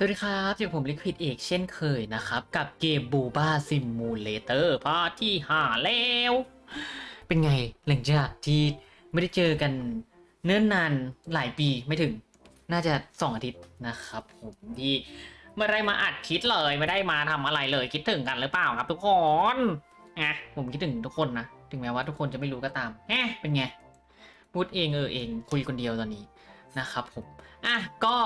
สวัสดีครับอยู่ผมลิควิดเอกเช่นเคยนะครับ กับเกมบูบ้าซิมูเลเตอร์พาร์ทที่หาแล้ว เป็นไงหลังจากที่ไม่ได้เจอกันเนิ่นนานหลายปีไม่ถึงน่าจะสองอาทิตย์นะครับ ผมที่ไม่ได้มาอัดคลิดเลยไม่ได้มาทำอะไรเลยคิดถึงกันหรือเปล่าครับ ทุกคนอะผมคิดถึงทุกคนนะถึงแม้ว่าทุกคนจะไม่รู้ก็ตามแฮะเป็นไงพูดเองเออเองคุยคนเดียวตอนนี้นะครับผมอะก็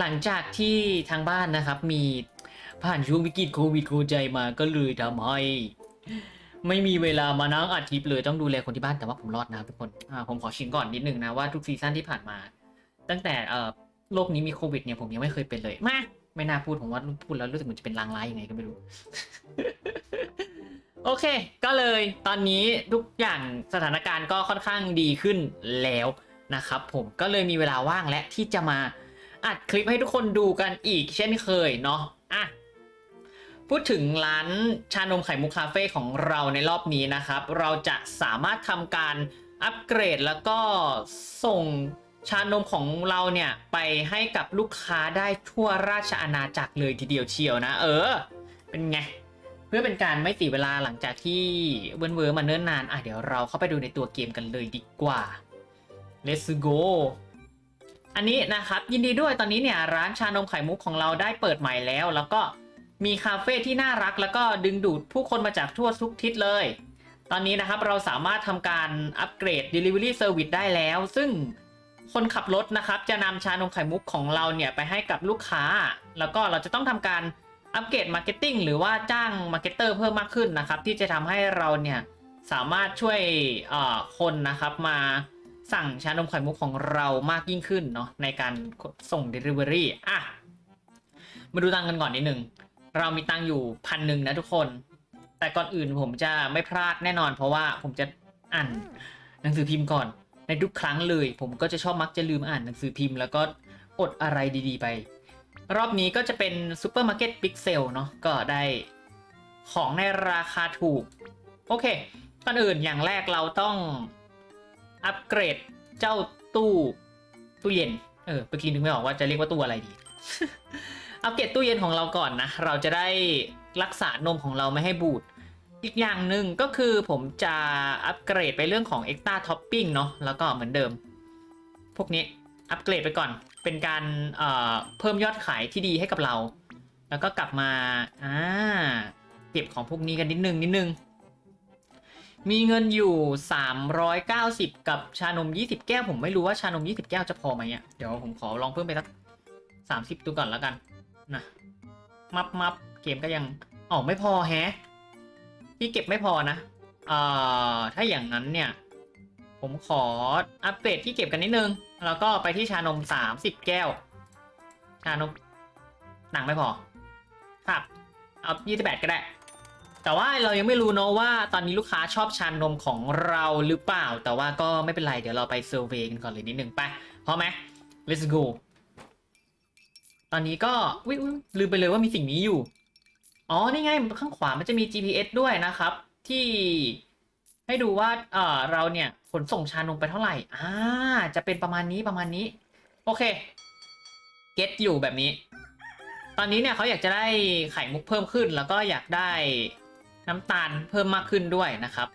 หลังจากที่ทางบ้านนะครับ มีผ่านช่วงวิกฤตโควิดโคใจมาก็เลยทำให้ไม่มีเวลามานั่งอัดคลิปเลยต้องดูแลคนที่บ้านแต่ว่าผมรอดนะครับทุกคนอ่าผมขอชิงก่อนนิดนึงนะว่าทุกซีซั่นที่ผ่านมา ตั้งแต่เอ่อโลกนี้มีโควิดเนี่ยผมยังไม่เคยเป็นเลยมาไม่น่าพูดผมว่าพูดแล้วรู้สึกเหมือนจะเป็นลางร้ายยังไงก็ไม่รู้ โอเค ก็เลยตอนนี้ทุกอย่างสถานการณ์ก็ค่อนข้างดีขึ้นแล้วนะครับ ผมก็เลยมีเวลาว่างและที่จะมา อัดคลิปให้ทุกคนดูกันอีกเช่นเคยเนาะอะพูดถึงร้านชานมไข่มุกคาเฟ่ของเราในรอบนี้นะครับ เราจะสามารถทำการอัปเกรดแล้วก็ส่งชานมของเราเนี่ย ไปให้กับลูกค้าได้ทั่วราชอาณาจักรเลยทีเดียวเชียวนะ เออ เป็นไง เพื่อเป็นการไม่เสียเวลาหลังจากที่เวิร์นเวอร์มาเนิ่นนาน อะเดี๋ยวเราเข้าไปดูในตัวเกมกันเลยดีกว่า let's go อันนี้นะครับยินดีด้วยตอนนี้เนี่ยร้านชานมไข่มุกของเราได้เปิดใหม่แล้ว แล้วก็มีคาเฟ่ที่น่ารัก แล้วก็ดึงดูดผู้คนมาจากทั่วทุกทิศเลย ตอนนี้นะครับเราสามารถทำการอัปเกรด Delivery Service ได้แล้ว ซึ่งคนขับรถนะครับจะนำชานมไข่มุกของเราเนี่ยไปให้กับลูกค้า แล้วก็เราจะต้องทำการอัปเกรดมาร์เก็ตติ้งหรือว่าจ้างมาร์เก็ตเตอร์เพิ่มมากขึ้นนะครับที่จะทำให้เราเนี่ยสามารถช่วยเอ่อคนนะครับมา สั่งชานมไข่มุกของเรามากยิ่งขึ้นเนาะในการส่ง Delivery อะ มาดูตังกันก่อนนิดนึง เรามีตังอยู่พันหนึ่งนะทุกคน แต่ก่อนอื่นผมจะไม่พลาดแน่นอน เพราะว่าผมจะอ่านหนังสือพิมพ์ก่อน ในทุกครั้งเลย ผมก็จะชอบมักจะลืมอ่านหนังสือพิมพ์ แล้วก็อดอะไรดีๆไป รอบนี้ก็จะเป็นซูเปอร์มาร์เก็ตพิกเซลเนาะก็ได้ของในราคาถูก โอเคก่อนอื่นอย่างแรกเราต้อง อัปเกรดเจ้าตู้ตู้เย็น เออเมื่อกี้นึกไม่ออกว่าจะเรียกว่าตู้อะไรดี อัปเกรดตู้เย็นของเราก่อนนะ เราจะได้รักษานมของเราไม่ให้บูด อีกอย่างหนึ่งก็คือผมจะอัปเกรดไปเรื่องของ Extra Topping เนาะ แล้วก็เหมือนเดิม พวกนี้อัปเกรดไปก่อน เป็นการเอ่อเพิ่มยอดขายที่ดีให้กับเรา แล้วก็กลับมา อ่า เก็บของพวกนี้กันนิดนึงนิดนึง มีเงินอยู่ 390 กับชานม 20 แก้ว ผมไม่รู้ว่าชานม 20 แก้วจะพอไหมอะเดี๋ยวผมขอลองเพิ่มไปสัก 30 ดูก่อนแล้วกันนะมับมับเกมก็ยังอ๋อไม่พอแฮะที่เก็บไม่พอนะเอ่อถ้าอย่างนั้นเนี่ย ผมขออัปเกรดที่เก็บกันนิดนึง แล้วก็ไปที่ชานม 30 แก้ว ชานมหนังไม่พอ ครับ เอา 28 ก็ได้ แต่ว่าเรายังไม่รู้เนอะว่าตอนนี้ลูกค้าชอบชานมของเราหรือเปล่า แต่ว่าก็ไม่เป็นไรเดี๋ยวเราไปเซอร์เวย์กันก่อนเลยนิดนึงไปพร้อมไหม let's go ตอนนี้ก็อุ๊ยอุ๊ยลืมไปเลยว่ามีสิ่งนี้อยู่ อ๋อ นี่ไง ข้างขวามันจะมี GPS ด้วยนะครับ ที่ให้ดูว่าเออเราเนี่ยขนส่งชานมไปเท่าไหร่ อ่า จะเป็นประมาณนี้ประมาณนี้ โอเค เก็ตอยู่แบบนี้ ตอนนี้เนี่ยเขาอยากจะได้ไข่มุกเพิ่มขึ้นแล้วก็อยากได้ น้ำตาลเพิ่มมากขึ้นด้วยนะครับ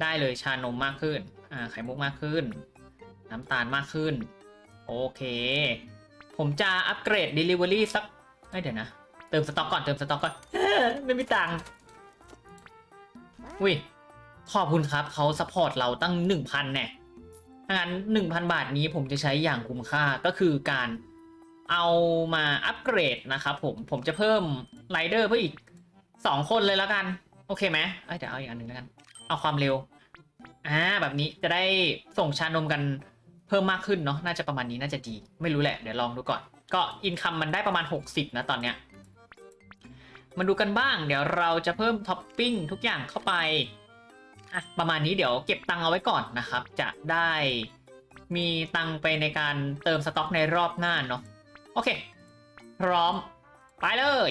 ได้เลยชานมมากขึ้นอ่าไข่มุกมากขึ้น น้ำตาลมากขึ้น โอเค ผมจะอัปเกรด Delivery สักเดี๋ยวนะ เติมสต็อกก่อนเติมสต็อกก่อนไม่มีตังค์อุ้ยขอบคุณครับเขาซัพพอร์ตเราตั้ง 1,000แน่ถ้างั้น 1,000 บาทนี้ผมจะใช้อย่างคุ้มค่าก็คือการเอามาอัปเกรดนะครับผม ผมจะเพิ่มไรเดอร์เพื่ออีก 2 คนเลยแล้วกัน อเคไหมเอ้ยเดี๋ยวเอาอีกอันหนึ่งแล้วกัน เอาความเร็ว อ่า แบบนี้จะได้ส่งชานมกันเพิ่มมากขึ้นเนาะ น่าจะประมาณนี้น่าจะดี ไม่รู้แหละ เดี๋ยวลองดูก่อน ก็อินคัมมันได้ประมาณ 60 นะตอนเนี้ย มาดูกันบ้าง เดี๋ยวเราจะเพิ่มท็อปปิ้งทุกอย่างเข้าไปอะประมาณนี้เดี๋ยวเก็บตังเอาไว้ก่อนนะครับ จะได้มีตังไปในการเติมสต็อกในรอบหน้าเนาะ โอเค พร้อม ไปเลย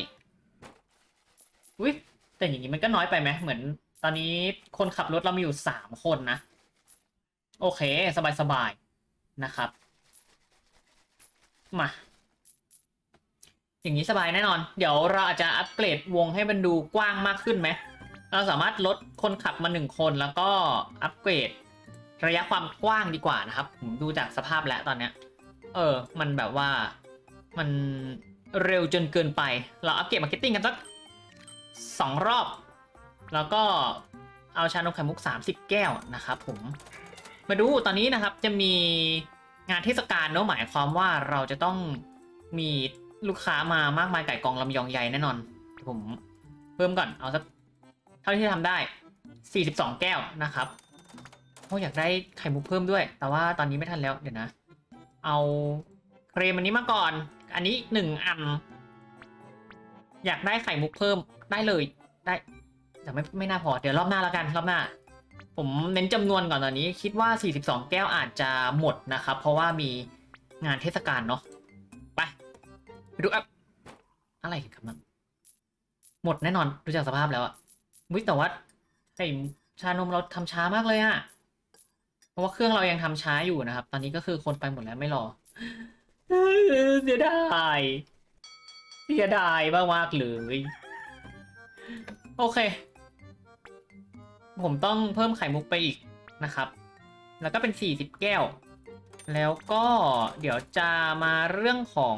อุ้ย แต่อย่างนี้มันก็น้อยไปไหมเหมือน ตอนนี้คนขับรถเรามีอยู่3คนนะ โอเค สบายๆนะครับ มา อย่างนี้สบายแน่นอน เดี๋ยวเราอาจจะอัปเกรดวงให้มันดูกว้างมากขึ้นไหม เราสามารถลดคนขับมาหนึ่งคนแล้วก็อัปเกรดระยะความกว้างดีกว่านะครับ ผมดูจากสภาพแล้วตอนเนี้ย เออ มันแบบว่ามันเร็วจนเกินไป เราอัปเกรดมาร์เก็ตติ้งกันสัก สองรอบ แล้วก็เอาชานมไข่มุก 30 แก้วนะครับผมมาดูตอนนี้นะครับจะมีงานเทศกาลเนอะหมายความว่าเราจะต้องมีลูกค้ามามากมายไก่กองลำยองใหญ่แน่นอน ผมเพิ่มก่อนเอาสักเท่าที่ทำได้ 42 แก้วนะครับโอ้อยากได้ไข่มุกเพิ่มด้วย แต่ว่าตอนนี้ไม่ทันแล้วเดี๋ยวนะ เอาเครมอันนี้มาก่อน อันนี้หนึ่งอัน อยากได้ไข่มุกเพิ่มได้เลยได้แต่ไม่ไม่น่าพอเดี๋ยวรอบหน้าแล้วกันรอบหน้า ผมเน้นจำนวนก่อนตอนนี้ คิดว่า 42 แก้วอาจจะหมดนะครับ เพราะว่ามีงานเทศกาลเนาะไปไปดูแอปอะไรกันครับนั่นหมดแน่นอนดูจากสภาพแล้วอะวิแต่ว่าไอชานมเราทำช้ามากเลยอะเพราะว่าเครื่องเรายังทำช้าอยู่นะครับ ตอนนี้ก็คือคนไปหมดแล้วไม่รอเสียดาย เสียดายมากเลยโอเค ผมต้องเพิ่มไข่มุกไปอีกนะครับ แล้วก็เป็น 40 แก้ว แล้วก็เดี๋ยวจะมาเรื่องของ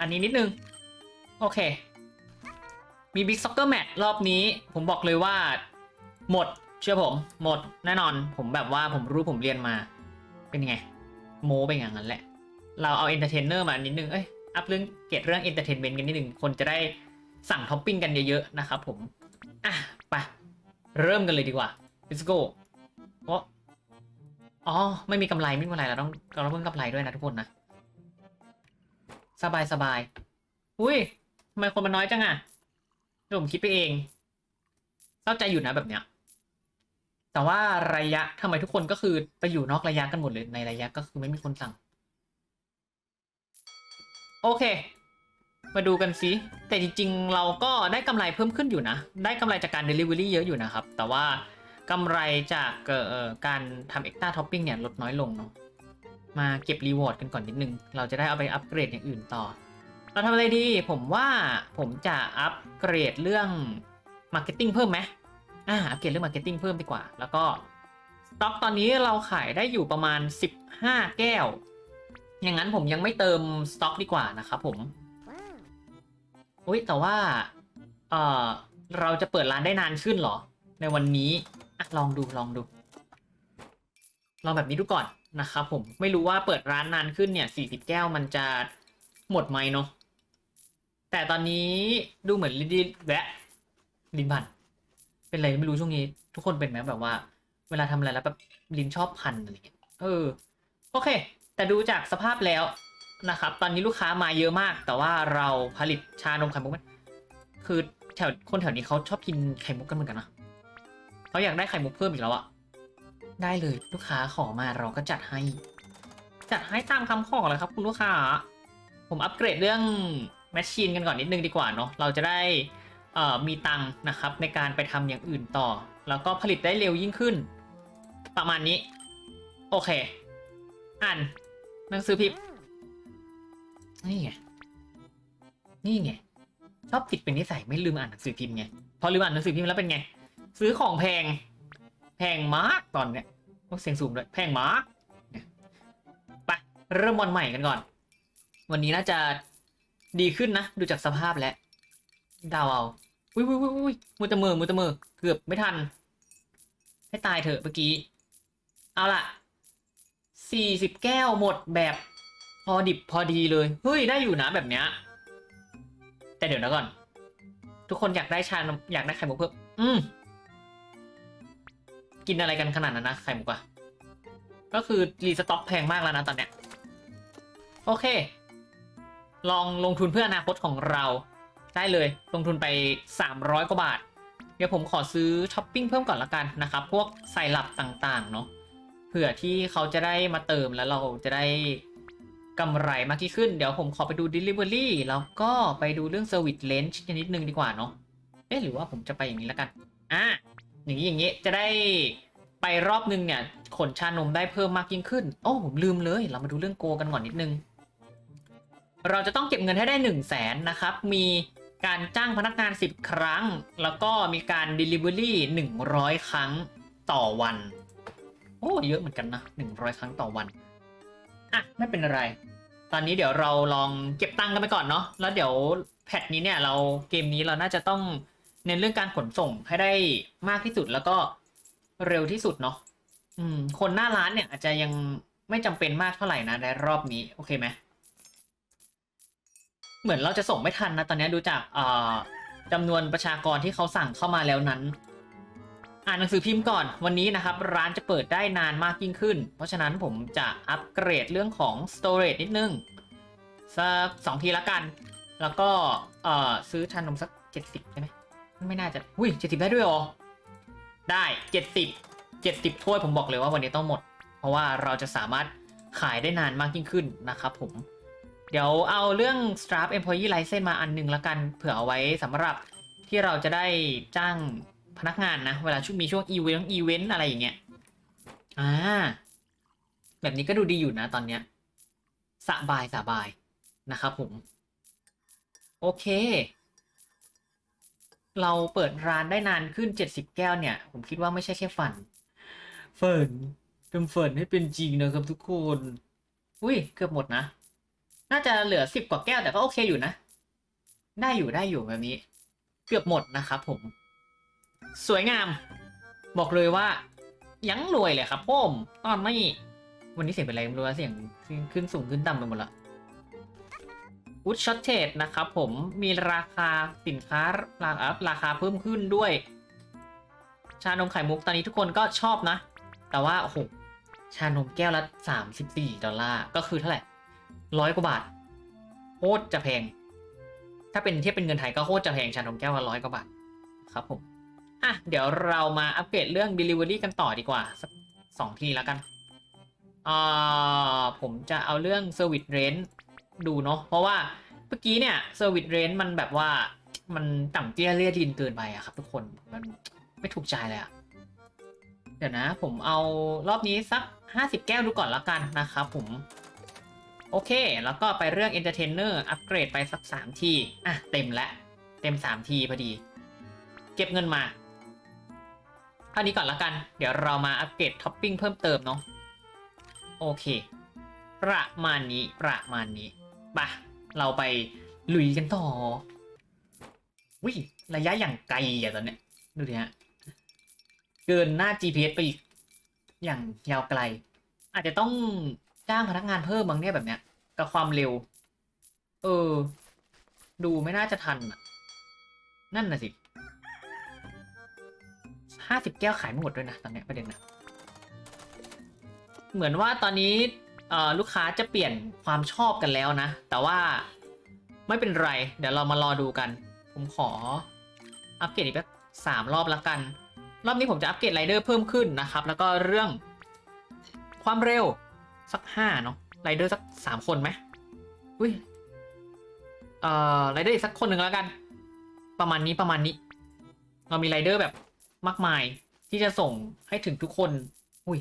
อันนี้นิดนึง โอเค มี Big Soccer Match รอบนี้ ผมบอกเลยว่า หมดเชื่อผม หมดแน่นอน ผมแบบว่าผมรู้ผมเรียนมา เป็นไง โมเป็นอย่างนั้นแหละ เราเอาเอนเตอร์เทนเนอร์มานิดนึง เอ้ย อัพเรื่องเกตเรื่องเอนเตอร์เทนเมนต์กันนิดหนึ่งคนจะได้สั่งท็อปปิ้งกันเยอะๆนะครับผม อะไปเริ่มกันเลยดีกว่า let's go โอ้อ๋อ ไม่มีกำไรไม่มีกำไรเราต้องเราต้องเพิ่มกำไรด้วยนะทุกคนนะ สบายสบายอุ้ยทำไมคนมันน้อยจังอะเดี๋ยวผมคิดไปเองเศร้าใจอยู่นะแบบเนี้ย แต่ว่าระยะทำไมทุกคนก็คือไปอยู่นอกระยะกันหมดเลยในระยะก็คือไม่มีคนสั่ง โอเค มาดูกันสิแต่จริงๆ เราก็ได้กำไรเพิ่มขึ้นอยู่นะ ได้กำไรจากการ Delivery เยอะอยู่นะครับ แต่ว่ากำไรจากเอ่อการทำ Extra Topping เนี่ยลดน้อยลงเนาะมาเก็บรีวอร์ดกันก่อนนิดนึง เราจะได้เอาไปอัปเกรดอย่างอื่นต่อ เราทำอะไรดี ผมว่าผมจะอัปเกรดเรื่อง Marketing เพิ่มไหมอ่าอัปเกรดเรื่อง Marketing เพิ่มดีกว่า แล้วก็สต็อกตอนนี้เราขายได้อยู่ประมาณ 15 แก้ว อย่างนั้นผมยังไม่เติมสต็อกดีกว่านะครับผม อุ้ยแต่ว่า เอ่อเราจะเปิดร้านได้นานขึ้นเหรอ ในวันนี้อะลองดูลองดู ลองแบบนี้ดูก่อนนะครับผม ไม่รู้ว่าเปิดร้านนานขึ้นเนี่ย40แก้วมันจะหมดไหมเนาะ แต่ตอนนี้ดูเหมือนลินดิแวะลินพัน เป็นอะไรไม่รู้ช่วงนี้ ทุกคนเป็นไหมแบบว่า เวลาทำอะไรแล้วแบบลินชอบพันอะไรเงี้ย เออ โอเค แต่ดูจากสภาพแล้วนะครับ ตอนนี้ลูกค้ามาเยอะมาก แต่ว่าเราผลิตชานมไข่มุกไม่คือแถวคนแถวนี้เขาชอบกินไข่มุกกันเหมือนกันนะเขาอยากได้ไข่มุกเพิ่มอีกแล้วอะได้เลยลูกค้าขอมาเราก็จัดให้ จัดให้ตามคำขอเลยครับ คุณลูกค้า ผมอัปเกรดเรื่องแมชชีนกันก่อนนิดนึงดีกว่าเนาะเราจะได้เอ่อมีตังค์นะครับในการไปทำอย่างอื่นต่อ แล้วก็ผลิตได้เร็วยิ่งขึ้น ประมาณนี้ โอเค อ่าน หนังสือพิมพ์นี่ไงนี่ไงชอบติดเป็นนิสัยไม่ลืมอ่านหนังสือพิมพ์ไงพอลืมอ่านหนังสือพิมพ์แล้วเป็นไง ซื้อของแพง แพงมากตอนเนี้ยโอ้เสียงสูงด้วยแพงมากไปเริ่มวันใหม่กันก่อน วันนี้น่าจะดีขึ้นนะ ดูจากสภาพแล้วดาวเอาอุ้ยอุ้ยอุ้ยอุ้ยมือตะมือมือตะมือเกือบไม่ทัน ให้ตายเถอะเมื่อกี้ เอาล่ะ สี่สิบแก้วหมดแบบ พอดิบพอดีเลย เฮ้ย ได้อยู่นะแบบเนี้ย แต่เดี๋ยวนะก่อน ทุกคนอยากได้ชาอยากได้ไข่มุกเพิ่มอืม กินอะไรกันขนาดนั้นนะไข่มุกอะก็คือรีสต็อกแพงมากแล้วนะตอนเนี้ย โอเค ลองลงทุนเพื่ออนาคตของเรา ได้เลย ลงทุนไป 300 กว่าบาท เดี๋ยวผมขอซื้อช้อปปิ้งเพิ่มก่อนละกันนะครับ พวกใส่หลับต่างๆ เนาะ ผื่อที่เขาจะได้มาเติมแล้วเราจะได้กำไรมากยิ่งขึ้น เดี๋ยวผมขอไปดู Delivery แล้วก็ไปดูเรื่อง Service Range นิดนึงดีกว่าเนาะ เอ๊ะหรือว่าผมจะไปอย่างนี้แล้วกัน อะ อย่างนี้อย่างนี้จะได้ไปรอบนึงเนี่ย ขนชานมได้เพิ่มมากยิ่งขึ้น โอ้ผมลืมเลย เรามาดูเรื่องโกกันก่อนนิดนึง เราจะต้องเก็บเงินให้ได้ 1 0 0 0 0แสนนะครับ มีการจ้างพนักงาน 10 ครั้ง แล้วก็มีการ Delivery 100 ครั้งต่อวัน โอ้เยอะเหมือนกันนะ100 ครั้งต่อวัน อะ ไม่เป็นไร ตอนนี้เดี๋ยวเราลองเก็บตังค์กันไปก่อนเนาะแล้วเดี๋ยวแพทนี้เนี่ยเราเกมนี้เราน่าจะต้องเน้นเรื่องการขนส่งให้ได้มากที่สุดแล้วก็เร็วที่สุดเนาะอืม คนหน้าร้านเนี่ยอาจจะยังไม่จำเป็นมากเท่าไหร่นะในรอบนี้ โอเคไหมเหมือนเราจะส่งไม่ทันนะ ตอนนี้ดูจากเอ่อจำนวนประชากรที่เขาสั่งเข้ามาแล้วนั้น อ่านหนังสือพิมพ์ก่อนวันนี้นะครับ ร้านจะเปิดได้นานมากยิ่งขึ้น เพราะฉะนั้นผมจะอัปเกรดเรื่องของ storage นิดนึง สักสองทีละกัน แล้วก็เอ่อซื้อชานมสักเจ็ดสิบใช่ไหมไม่น่าจะอุ้ยเจ็ดสิบได้ด้วยหรอ ได้เจ็ดสิบเจ็ดสิบถ้วยผมบอกเลยว่าวันนี้ต้องหมด เพราะว่าเราจะสามารถขายได้นานมากยิ่งขึ้นนะครับผม เดี๋ยวเอาเรื่อง Strap Employee License มาอันหนึงละกัน เผื่อเอาไว้สำหรับที่เราจะได้จ้าง พนักงานนะ เวลาช่วงมีช่วงอีเวนต์อีเวนต์อะไรอย่างเงี้ยอ่าแบบนี้ก็ดูดีอยู่นะตอนเนี้ยสบายสบายนะครับผม โอเค เราเปิดร้านได้นานขึ้น 70 แก้วเนี่ย ผมคิดว่าไม่ใช่แค่ฝันฝันทำฝันให้เป็นจริงนะครับทุกคน อุ้ยเกือบหมดนะ น่าจะเหลือสิบกว่าแก้วแต่ก็โอเคอยู่นะ ได้อยู่ได้อยู่แบบนี้ เกือบหมดนะครับผม สวยงาม บอกเลยว่า ยังรวยเลยครับผมตอนนี้วันนี้เสียงเป็นไรไม่รู้ว่าเสียงขึ้นสูงขึ้นต่ำไปหมดละวูดช็อตเทดนะครับผมมีราคาสินค้าราคาราคาเพิ่มขึ้นด้วย ชานมไข่มุกตอนนี้ทุกคนก็ชอบนะ แต่ว่า โอ้โห ชานมแก้วละ 34 ดอลลาร์ ก็คือเท่าไหร่ร้อยกว่าบาทโคตรจะแพง ถ้าเป็นเทียบเป็นเงินไทยก็โคตรจะแพงชานมแก้วละร้อยกว่าบาท ครับผม อะเดี๋ยวเรามาอัปเกรดเรื่อง Delivery กันต่อดีกว่า สักสองทีแล้วกันอ่าผมจะเอาเรื่อง Service Range ดูเนาะเพราะว่าเมื่อกี้เนี่ย Service Range มันแบบว่ามันต่ำเตี้ยเลียดินเกินไปอะครับทุกคนมันไม่ถูกใจเลยอะเดี๋ยวนะ ผมเอารอบนี้สัก 50 แก้วดูก่อนละกันนะครับผม โอเค แล้วก็ไปเรื่อง Entertainer อัปเกรดไปสัก 3 ที อะ เต็มแล้ว เต็ม 3 ทีพอดี เก็บเงินมา ท่านี้ก่อนละกัน เดี๋ยวเรามาอัปเกรดท็อปปิ้งเพิ่มเติมเนาะ โอเค ประมาณนี้ ประมาณนี้ปะเราไปลุยกันต่อ วิระยะอย่างไกลอะตอนเนี้ย ดูดิฮะ เกินหน้า GPS ไปอีก อย่างยาวไกล อาจจะต้องจ้างพนักงานเพิ่มบางเนี่ยแบบเนี้ย กับความเร็ว เออ ดูไม่น่าจะทันอะ นั่นน่ะสิ ห้าสิบแก้วขายไม่หมดด้วยนะตอนเนี้ยประเด็นนะเหมือนว่าตอนนี้ลูกค้าจะเปลี่ยนความชอบกันแล้วนะ แต่ว่าไม่เป็นไร เดี๋ยวเรามารอดูกัน ผมขออัปเกรดอีกสักสามรอบละกัน รอบนี้ผมจะอัปเกรดไรเดอร์เพิ่มขึ้นนะครับ แล้วก็เรื่องความเร็วสักห้าเนาะไรเดอร์สักสามคนไหมอุ้ยเอ่อไรเดอร์อีกสักคนหนึ่งแล้วกัน ประมาณนี้ประมาณนี้ เรามีไรเดอร์แบบ มากมายที่จะส่งให้ถึงทุกคน อุ้ย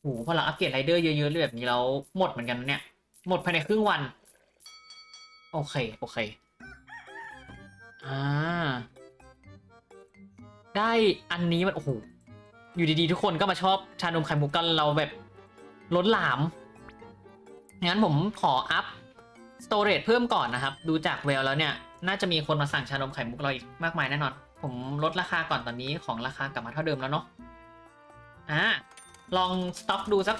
โหพอเราอัปเกรดไรเดอร์เยอะๆเลยแบบนี้แล้วหมดเหมือนกันเนี่ย หมดภายในครึ่งวัน โอเค โอเค อ่า ได้อันนี้มัน โอ้โห อยู่ดีๆ ทุกคนก็มาชอบชานมไข่มุกกันเราแบบล้นหลาม งั้นผมขออัพสโตร g e เพิ่มก่อนนะครับ ดูจากแววแล้วเนี่ย น่าจะมีคนมาสั่งชานมไข่มุกเราอีกมากมายแน่นอน ผมลดราคาก่อนตอนนี้ของราคากลับมาเท่าเดิมแล้วเนาะอ่าลองสต็อกดูสัก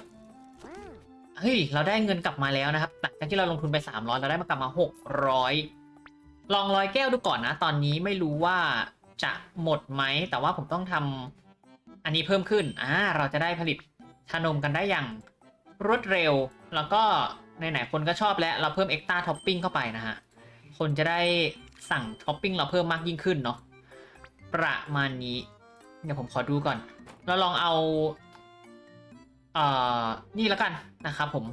เฮ้ยเราได้เงินกลับมาแล้วนะครับหลังจากที่เราลงทุนไป 300 เราได้มากลับมา 600 ลองร้อยแก้วดูก่อนนะ ตอนนี้ไม่รู้ว่าจะหมดไหม แต่ว่าผมต้องทำอันนี้เพิ่มขึ้นอ่าเราจะได้ผลิตชานมกันได้อย่างรวดเร็ว แล้วก็ไหนๆคนก็ชอบแล้ว เราเพิ่มเอ็กตาท็อปปิ้งเข้าไปนะฮะ คนจะได้สั่งท็อปปิ้งเราเพิ่มมากยิ่งขึ้นเนาะ ประมาณนี้ เดี๋ยวผมขอดูก่อน เราลองเอาเอ่อนี่แล้วกันนะครับผม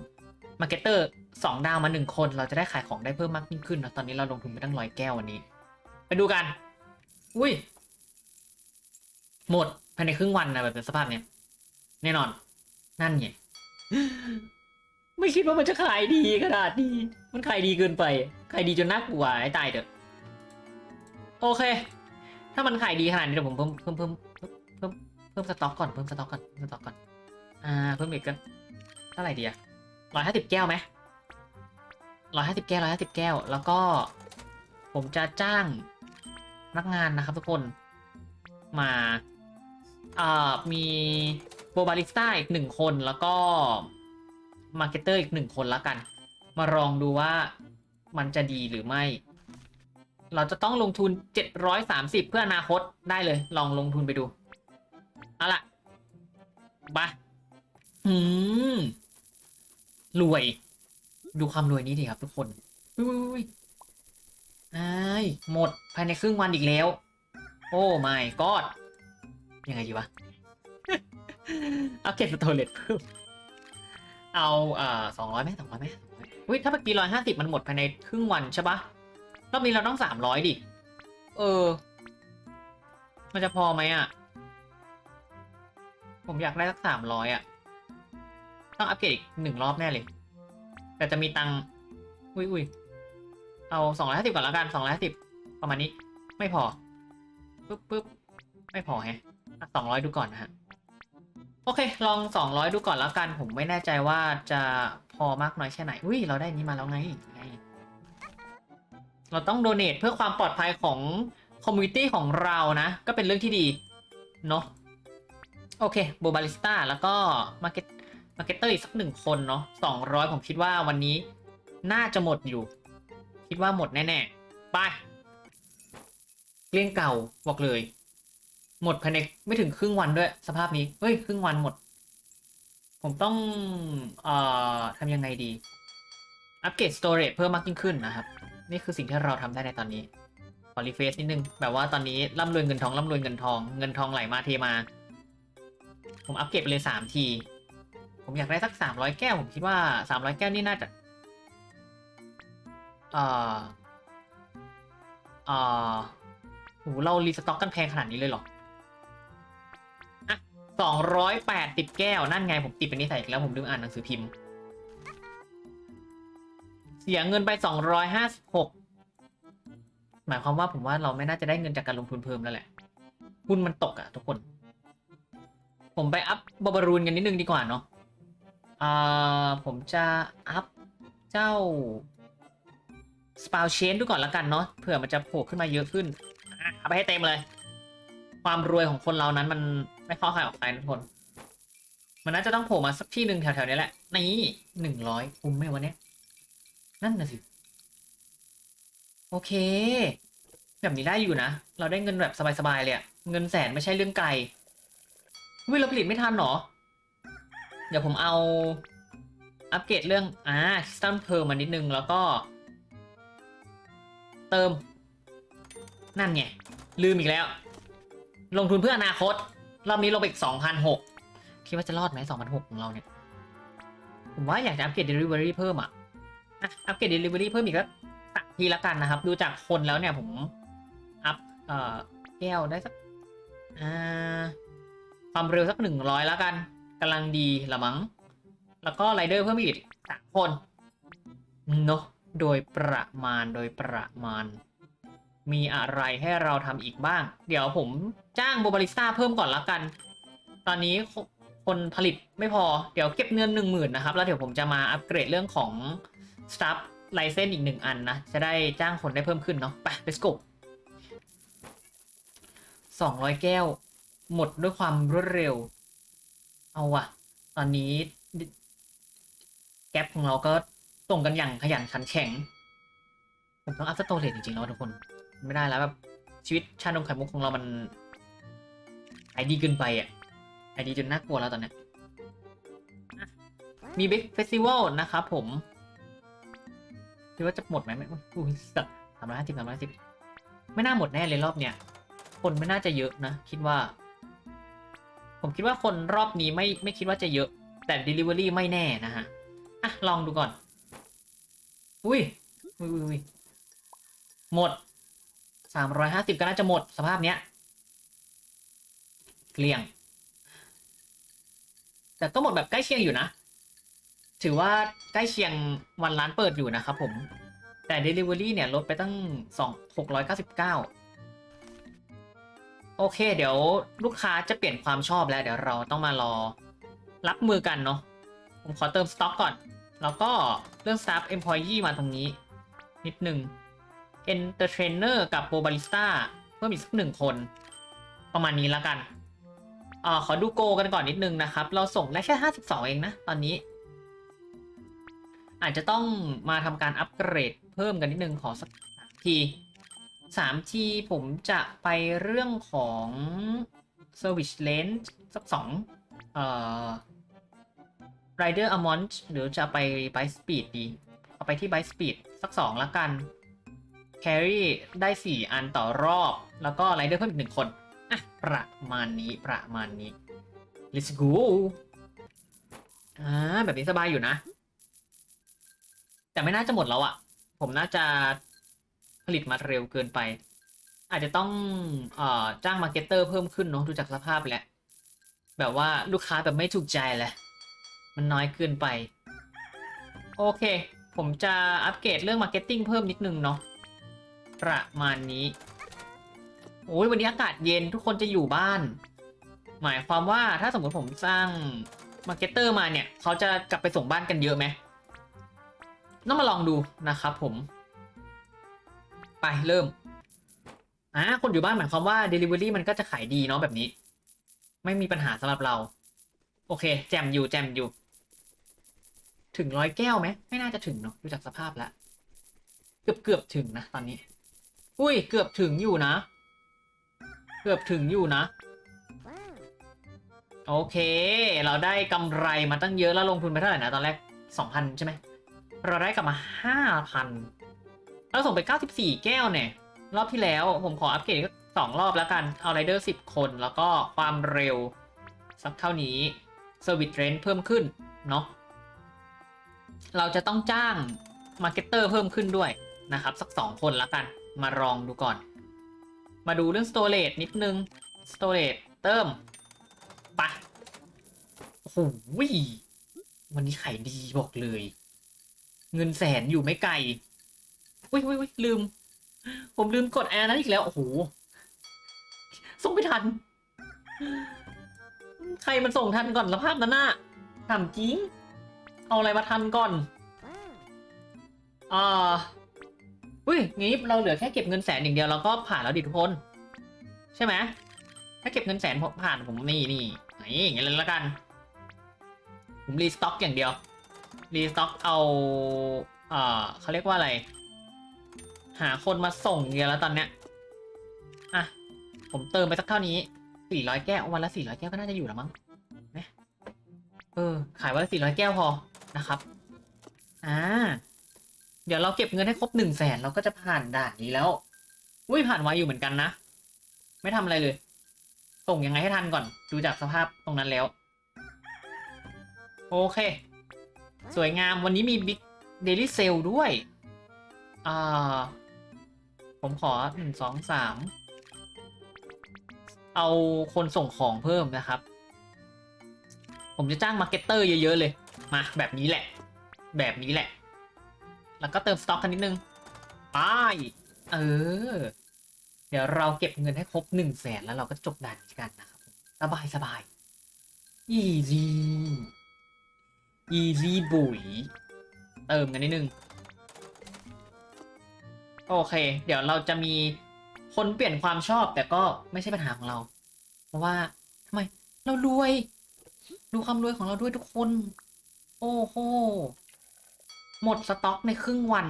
มาร์เก็ตเตอร์สองดาวมาหนึ่งคน เราจะได้ขายของได้เพิ่มมากยิ่งขึ้นนะตอนนี้เราลงทุนไปตั้งร้อยแก้ววันนี้ ไปดูกัน อุ้ย หมดภายในครึ่งวันนะแบบเป็นสภาพเนี้ยแน่นอน นั่นไงไม่คิดว่ามันจะขายดีขนาดนี้มันขายดีเกินไป ขายดีจนน่ากลัวไอ้ตายเถอะ โอเค ถ้ามันขายดีขนาดนี้เดี๋ยวผมเพิ่มเพิ่มเพิ่มเพิ่มเพิ่มสต็อกก่อนเพิ่มสต็อกก่อนเพิ่มสต็อกก่อน อ่าเพิ่มอีกกันเท่าไหร่ดีอะร้อยห้าสิบแก้วไหมร้อยห้าสิบแก้วร้อยห้าสิบแก้ว แล้วก็ ผมจะจ้างพนักงานนะครับ ทุกคนมาอ่ามีโบบาริสต้าอีกหนึ่งคนแล้วก็มาร์เก็ตเตอร์อีกหนึ่งคนละกัน มาลองดูว่ามันจะดีหรือไม่ เราจะต้องลงทุน 730 เพื่ออนาคตได้เลย ลองลงทุนไปดู เอาล่ะบะหืมรวย ดูความรวยนี้ดิครับทุกคนอุ้ยไอ้หมดภายในครึ่งวันอีกแล้ว โอ้ my god ยังไงดีวะ เอัปเกรดสโตเลตเพิ่มเอาเอ่อสองร้อยไหมสองร้อยไหมอุ้ยถ้าเมื่อกี้ร้อยห้าสิบมันหมดภายในครึ่งวันใช่ปะ รอบนี้เราต้องสามร้อยดิ เออ มันจะพอไหมอะ ผมอยากได้สักสามร้อยอะ ต้องอัปเกรดอีกหนึ่งรอบแน่เลย แต่จะมีตังค์อุ้ยอุ้ยเอาสองร้อยห้าสิบก่อนแล้วกันสองร้อยห้าสิบประมาณนี้ ไม่พอปึ๊บปึ๊บไม่พอแฮะสองร้อยดูก่อนนะฮะ โอเค ลองสองร้อยดูก่อนแล้วกัน ผมไม่แน่ใจว่าจะพอมากน้อยแค่ไหน อุ้ย เราได้อันนี้มาแล้วไงไง เราต้องโดเนทเพื่อความปลอดภัยของคอมมูนิตี้ของเรานะ ก็เป็นเรื่องที่ดี เนาะโอเคโบบาริสต้าแล้วก็มาร์เก็ตมาร์เก็ตเตอร์อีกสักหนึ่งคนเนาะสองร้อยผมคิดว่าวันนี้น่าจะหมดอยู่ คิดว่าหมดแน่ๆ ไป เกลี้ยงเก่าบอกเลย หมดภายในไม่ถึงครึ่งวันด้วย สภาพนี้ เฮ้ย ครึ่งวันหมด ผมต้อง เอ่อทำยังไงดี อัปเกรดสโตร e เพิ่มมากยิ่งขึ้นนะครับ นี่คือสิ่งที่เราทำได้ในตอนนี้ขอรีเฟซนิดนึง แบบว่าตอนนี้ร่ำรวยเงินทองร่ำรวยเงินทอง เงินทองไหลมาเทมา ผมอัปเกรดไปเลยสามที ผมอยากได้สักสามร้อยแก้ว ผมคิดว่าสามร้อยแก้วนี่น่าจะเอ่อเอ่อโหเรารีสต็อกกันแพงขนาดนี้เลยเหรออะสองร้อยแปดสิบแก้ว นั่นไงผมติดเป็นนิสัยอีกแล้วผมลืมอ่านหนังสือพิมพ์ เสียเงินไปสองร้อยห้าสิบหกหมายความว่าผมว่าเราไม่น่าจะได้เงินจากการลงทุนเพิ่มแล้วแหละหุ้นมันตกอะทุกคน ผมไปอัพบาบารูนกันนิดนึงดีกว่าเนาะอ่าผมจะอัพเจ้าสปาวเชนดูก่อนละกันเนาะเผื่อมันจะโผล่ขึ้นมาเยอะขึ้นเอาไปให้เต็มเลย ความรวยของคนเรานั้นมันไม่เข้าใครออกใครทุกคน มันน่าจะต้องโผล่มาสักที่หนึ่งแถวๆนี้แหละ นี่หนึ่งร้อยคุ้มไหมวันนี้ นั่นน่ะสิ โอเค แบบนี้ได้อยู่นะ เราได้เงินแบบสบายๆเลยอะเงินแสนไม่ใช่เรื่องไกลวิเราผลิตไม่ทันหรอ เดี๋ยวผมเอาอัปเกรดเรื่องอ่าคริสตัลเพิ่มมานิดนึงแล้วก็ เติม นั่นไง ลืมอีกแล้ว ลงทุนเพื่ออนาคต รอบนี้ลงไปอีกสองพันหกคิดว่าจะรอดไหมสองพันหกของเราเนี่ย ผมว่าอยากจะอัปเกรด Delivery เพิ่มอะ อะอัปเกรด Delivery เพิ่มอีกแล้วสักทีละกันนะครับ ดูจากคนแล้วเนี่ยผมอัพเอ่อแก้วได้สักอ่าความเร็วสักหนึ่งร้อยแล้วกันกำลังดีละมั้ง แล้วก็ไรเดอร์เพิ่มอีกสามคนเนาะโดยประมาณโดยประมาณ มีอะไรให้เราทำอีกบ้าง เดี๋ยวผมจ้างโบบาริสต้าเพิ่มก่อนละกัน ตอนนี้คคนผลิตไม่พอ เดี๋ยวเก็บเงินหนึ่งหมื่นนะครับ แล้วเดี๋ยวผมจะมาอัปเกรดเรื่องของ Staff ไลเซนอีกหนึ่งอันนะ จะได้จ้างคนได้เพิ่มขึ้นเนาะไป let's go สองร้อยแก้ว หมดด้วยความรวดเร็ว เอาอะตอนนี้ แก๊ปของเราก็ส่งกันอย่างขยันขันแข็ง ผมต้องอัพสโตเลตจริงๆแล้วทุกคน ไม่ได้แล้วแบบชีวิตชานมไข่มุกของเรามันไอดีเกินไปอะไอดีจนน่ากลัวแล้วตอนนี้มีบิ๊กเฟสติวัลนะครับผม คิดว่าจะหมดไหมไม่อุ้ยสักสามร้อยห้าสิบสามร้อยสิบไม่น่าหมดแน่เลยรอบเนี้ยคนไม่น่าจะเยอะนะ คิดว่า ผมคิดว่าคนรอบนี้ไม่ไม่คิดว่าจะเยอะ แต่ Delivery ไม่แน่นะฮะ อะ ลองดูก่อน อุ้ยอุ้ยอุ้ยหมดสามร้อยห้าสิบก็น่าจะหมดสภาพเนี้ยเกลี้ยง แต่ก็หมดแบบใกล้เคียงอยู่นะ ถือว่าใกล้เคียงวันร้านเปิดอยู่นะครับผม แต่ Delivery เนี่ย ลดไปตั้ง 2 699 โอเค เดี๋ยวลูกค้าจะเปลี่ยนความชอบแล้ว เดี๋ยวเราต้องมารอรับมือกันเนาะผมขอเติมสต็อกก่อน แล้วก็เรื่อง Staff Employee มาตรงนี้ นิดหนึ่ง Entertainer กับ Pro Barista เพิ่มอีกสักหนึ่งคน ประมาณนี้แล้วกันอ่าขอดูโกกันก่อนนิดนึงนะครับ เราส่งได้แค่ 52 เองนะ ตอนนี้ อาจจะต้องมาทำการอัปเกรดเพิ่มกันนิดนึงขอสักทีสามทีผมจะไปเรื่องของ Service Lens สักสองเอ่อ Rider a m o n t หรือจะไป Bike Speed ดี เอาไปที่ Bike Speed สักสองละกัน Carry ได้ 4 อันต่อรอบ แล้วก็ Rider เพิ่มอีกหนึ่งคน อะ ประมาณนี้ประมาณนี้ let's go อ่าแบบนี้สบายอยู่นะ แต่ไม่น่าจะหมดแล้วอะ่ะ ผมน่าจะผลิตมาเร็วเกินไป อาจจะต้องเอ่อจ้างมาร์เก็ตเตอร์เพิ่มขึ้นเนาะดูจากสภาพแหล้วแบบว่าลูกค้าแบบไม่ถูกใจแหละ มันน้อยเกินไป โอเค ผมจะอัปเกรดเรื่องมาร์เก็ตติ้งเพิ่มนิดนึงเนาะประมาณนี้โอ้ยวันนี้อากาศเย็นทุกคนจะอยู่บ้าน หมายความว่าถ้าสมมติผมสร้างมาร์เก็ตเตอร์มาเนี่ย เขาจะกลับไปส่งบ้านกันเยอะไหม ต้องมาลองดูนะครับผม ไปเริ่มอ่าคนอยู่บ้านหมายความว่า Delivery มันก็จะขายดีเนาะแบบนี้ ไม่มีปัญหาสำหรับเรา โอเค แจมอยู่แจมอยู่ ถึงร้อยแก้วไหมไม่น่าจะถึงเนาะดูจากสภาพแล้วเกือบเกือบถึงนะตอนนี้ อุ้ยเกือบถึงอยู่นะ เกือบถึงอยู่นะ โอเค เราได้กำไรมาตั้งเยอะแล้วลงทุนไปเท่าไหร่นะตอนแรกสองพันใช่ไหม เราได้กลับมาห้าพันเราส่งไปเก้าสิบสี่แก้วเนี่ย รอบที่แล้วผมขออัปเกรดก็สองรอบแล้วกัน เอาไรเดอร์สิบคน แล้วก็ความเร็ว สักเท่านี้เซอร์วิสเรนเพิ่มขึ้น เนาะเราจะต้องจ้างมาร์เก็ตเตอร์เพิ่มขึ้นด้วยนะครับ สักสองคนแล้วกัน มาลองดูก่อน มาดูเรื่อง storage นิดนึง storage เติมไปะโอ้โหวันนี้ขายดีบอกเลย เงินแสนอยู่ไม่ไกลอุ้ยอุ้ยอุ้ยลืม ผมลืมกดแอร์นั้นอีกแล้ว โอ้โห ส่งไม่ทัน ใครมันส่งทันก่อนสภาพนั้นน่ะถามจริง เอาอะไรมาทันก่อน อ่าอุ้ยงี้เราเหลือแค่เก็บเงินแสนอย่างเดียวเราก็ผ่านแล้วดิทุกคน ใช่ไหมถ้าเก็บเงินแสนผมผ่านผมนี่นี่นี่อย่างเงี้ยเลยละกัน ผมรีสต็อกอย่างเดียว รีสต็อกเอาเอ่อเขาเรียกว่าอะไร หาคนมาส่งเยอะแล้วตอนเนี้ยอะ ผมเติมไปสักเท่านี้สี่ร้อยแก้ววันละสี่ร้อยแก้วก็น่าจะอยู่แล้วมั้งนะเออ ขายวันละสี่ร้อยแก้วพอนะครับ อ่า เดี๋ยวเราเก็บเงินให้ครบหนึ่งแสนเราก็จะผ่านด่านนี้แล้วอุ้ยผ่านไวอยู่เหมือนกันนะ ไม่ทำอะไรเลย ส่งยังไงให้ทันก่อน ดูจากสภาพตรงนั้นแล้ว โอเค สวยงามวันนี้มีบิ๊กเดลี่เซลด้วย อ่า ผมขอหนึ่งสองสามเอาคนส่งของเพิ่มนะครับ ผมจะจ้างมาร์เก็ตเตอร์เยอะๆเลย มาแบบนี้แหละ แบบนี้แหละ แล้วก็เติมสต็อกกันนิดนึงไปเออ เดี๋ยวเราเก็บเงินให้ครบหนึ่งแสนแล้วเราก็จบด่านนี้กันนะครับสบายสบาย easy easy บุ๋ยเติมกันนิดนึง โอเค เดี๋ยวเราจะมีคนเปลี่ยนความชอบแต่ก็ไม่ใช่ปัญหาของเรา เพราะว่าทำไม เรารวย ดูความรวยของเราด้วยทุกคน โอ้โห หมดสต็อกในครึ่งวัน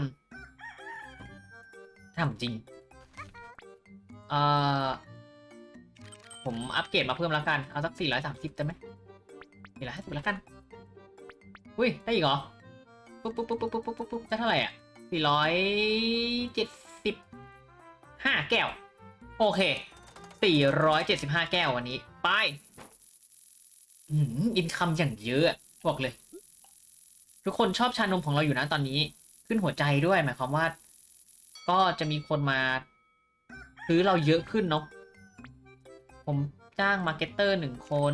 ทำจริงเอ่อผมอัปเกรดมาเพิ่มแล้วกัน เอาสัก 430ได้ไหม450แล้วกัน อุ้ย ได้อีกเหรอ ปุ๊บปุ๊บปุ๊บปุ๊บปุ๊บปุ๊บปุ๊บจะเท่าไหร่อะ475แก้ว โอเค475แก้ววันนี้ ไปอืมอินคัมอย่างเยอะบอกเลย ทุกคนชอบชานมของเราอยู่นะตอนนี้ ขึ้นหัวใจด้วยหมายความว่า ก็จะมีคนมาซื้อเราเยอะขึ้นเนาะผมจ้างมาร์เก็ตเตอร์หนึ่งคน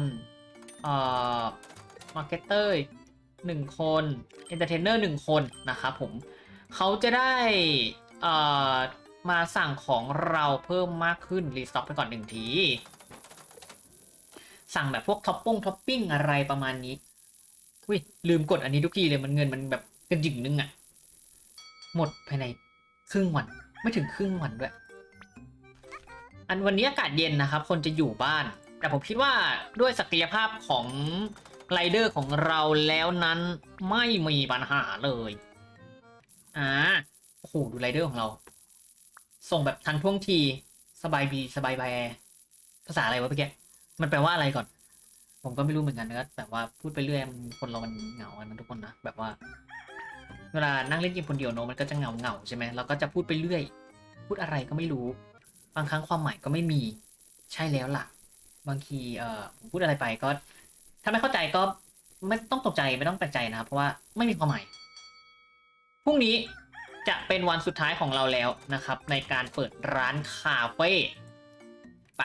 เอ่อ มาร์เก็ตเตอร์ หนึ่งคนเอนเตอร์เทนเนอร์หนึ่งคนนะครับผมเขาจะได้อ่อมาสั่งของเราเพิ่มมากขึ้น รีสต็อกไปก่อนหนึ่งที สั่งแบบพวกท็อปปุ้งท็อปปิ้งอะไรประมาณนี้อุ้ยลืมกดอันนี้ทุกทีเลยมันเงินมันแบบกระจิ่งนึงอะหมดภายในครึ่งวันไม่ถึงครึ่งวันด้วย อันวันนี้อากาศเย็นนะครับ คนจะอยู่บ้าน แต่ผมคิดว่าด้วยศักยภาพของ ไรเดอร์ของเราแล้วนั้นไม่มีปัญหาเลย อ่าโอ้โหดูไรเดอร์ของเรา ส่งแบบทันท่วงที สบายบีสบายบายภาษาอะไรวะเมื่อกี้มันแปลว่าอะไรก่อน ผมก็ไม่รู้เหมือนกันนะแบบว่าพูดไปเรื่อยคนเรามันเหงาอะนะทุกคนนะแบบว่า เวลานั่งเล่นเกมคนเดียวเนอะมันก็จะเหงาเหงาใช่ไหมเราก็จะพูดไปเรื่อย พูดอะไรก็ไม่รู้ บางครั้งความหมายก็ไม่มี ใช่แล้วล่ะ บางทีเอ่อผมพูดอะไรไปก็าไม่เข้าใจก็ไม่ต้องตกใจไม่ต้องแปลกใจนะครับ เพราะว่าไม่มีความหมายพรุ่งนี้จะเป็นวันสุดท้ายของเราแล้วนะครับ ในการเปิดร้านคาเฟ่ไป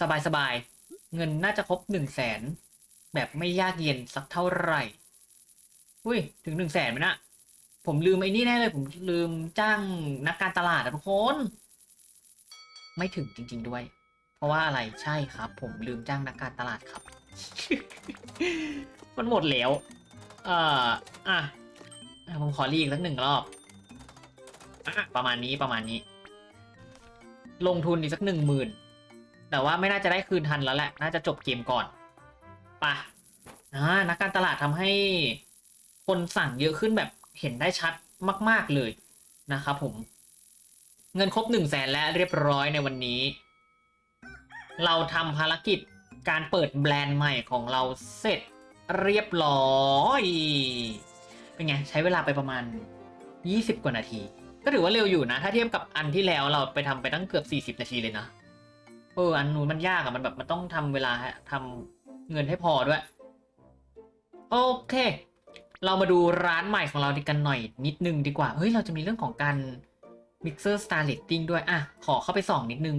สบายสบายๆเงินน่าจะครบหนึ่งแสนแบบไม่ยากเย็นสักเท่าไหร่อุ้ยถึงหนึ่งแสนไหมนะผมลืมไอ้นี่แน่เลย ผมลืมจ้างนักการตลาดอะทุกคน ไม่ถึงจริง ๆด้วย เพราะว่าอะไรใช่ครับ ผมลืมจ้างนักการตลาดครับ มันหมดแล้ว เอ่ออะอะผมขอรีอีกสักหนึ่งรอบอะประมาณนี้ประมาณนี้ ลงทุนอีกสักหนึ่งหมื่นแต่ว่าไม่น่าจะได้คืนทันแล้วแหละ น่าจะจบเกมก่อนไปะอ่านักการตลาดทำให้คนสั่งเยอะขึ้นแบบเห็นได้ชัดมาก ๆเลยนะครับผม เงินครบหนึ่งแสนแล้วเรียบร้อยในวันนี้ เราทำภารกิจการเปิดแบรนด์ใหม่ของเราเสร็จเรียบร้อย เป็นไง ใช้เวลาไปประมาณ 20 กว่านาที ก็ถือว่าเร็วอยู่นะ ถ้าเทียบกับอันที่แล้วเราไปทำไปตั้งเกือบ 40 นาทีเลยนะ เออ อันนู้นมันยากอะมันแบบมันต้องทำเวลาทำเงินให้พอด้วย โอเค เรามาดูร้านใหม่ของเราดีกันหน่อยนิดนึงดีกว่า เฮ้ย เราจะมีเรื่องของการ Mixer Star Rating ด้วย อะ ขอเข้าไปส่องนิดนึง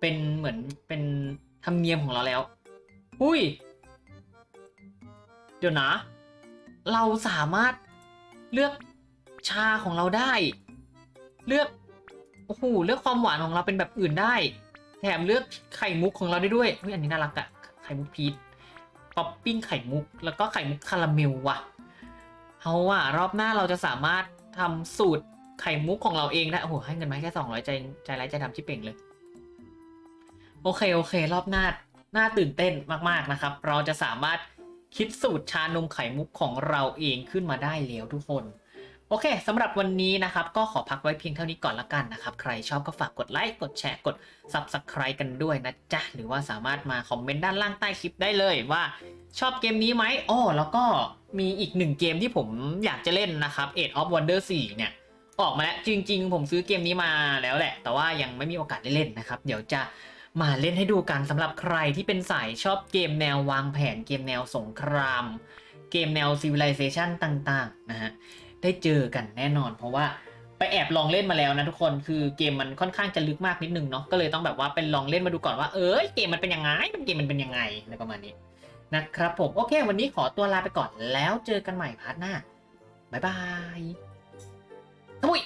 เป็นเหมือนเป็นธรรมเนียมของเราแล้ว อุ้ย เดี๋ยวนะ เราสามารถเลือกชาของเราได้ เลือก โอ้โห เลือกความหวานของเราเป็นแบบอื่นได้ แถมเลือกไข่มุกของเราได้ด้วยเฮ้ยอันนี้น่ารักอะไข่มุกพีชป๊อปปิ้งไข่มุก แล้วก็ไข่มุกคาราเมลว่ะเอาว่ะรอบหน้าเราจะสามารถทำสูตรไข่มุกของเราเองได้ โอ้โห ให้เงินมาแค่สองร้อยใจใจร้ายใจดำชิบเป่งเลย โอเคโอเค รอบหน้าน่าตื่นเต้นมากๆนะครับ เราจะสามารถคิดสูตรชานมไข่มุกของเราเองขึ้นมาได้แล้วทุกคน โอเคสำหรับวันนี้นะครับ ก็ขอพักไว้เพียงเท่านี้ก่อนละกันนะครับ ใครชอบก็ฝากกดไลค์กดแชร์กด Subscribe กันด้วยนะจ๊ะ หรือว่าสามารถมาคอมเมนต์ด้านล่างใต้คลิปได้เลยว่าชอบเกมนี้ไหมอ้อแล้วก็มีอีกหนึ่งเกมที่ผมอยากจะเล่นนะครับ Age of Wonder 4 เนี่ยออกมาแล้วจริง ๆ ผมซื้อเกมนี้มาแล้วแหละ แต่ว่ายังไม่มีโอกาสได้เล่นนะครับ เดี๋ยวจะ มาเล่นให้ดูกันสำหรับใครที่เป็นสายชอบเกมแนววางแผนเกมแนวสงคราม เกมแนว Civilization ต่างๆนะฮะได้เจอกันแน่นอน เพราะว่าไปแอบลองเล่นมาแล้วนะทุกคนคือเกมมันค่อนข้างจะลึกมากนิดนึงเนาะก็เลยต้องแบบว่าเป็นลองเล่นมาดูก่อนว่าเอ้ยเกมมันเป็นยังไงเป็นเกมมันเป็นยังไงอะไรประมาณนี้นะครับผมโอเค วันนี้ขอตัวลาไปก่อนแล้วเจอกันใหม่พาร์ทหน้าบ๊ายบายทุย